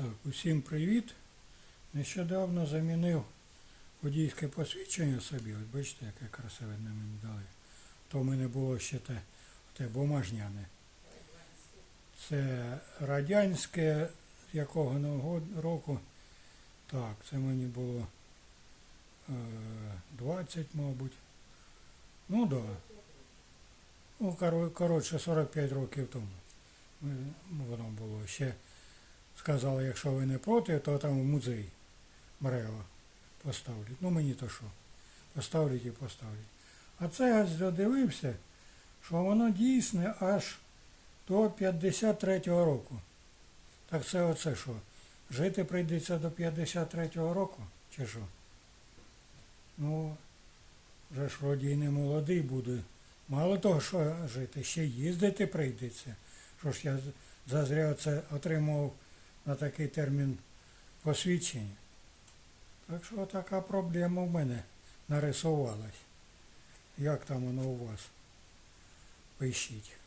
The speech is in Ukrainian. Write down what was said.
Так, усім привіт. Нещодавно замінив водійське посвідчення собі. От бачите, яке красиве на мені дали. То в мене було ще те, те бумажняне. Це радянське, якого год- року. Так, це мені було е, 20, мабуть. Ну. Да. Ну, коротше, 45 років тому. Воно було ще. Сказали, якщо ви не проти, то там в музей Мрева поставлять. Ну мені то що? Поставлять і поставлять. А це я додивився, що воно дійсне аж до 53-го року. Так це оце що? Жити прийдеться до 53-го року? Чи що? Ну, вже ж вроді і не молодий буде. Мало того, що жити, ще їздити прийдеться. Що ж я зазря це отримав на такий термін посвідчення. Так що така проблема в мене нарисувалась. Як там воно у вас? Пишіть.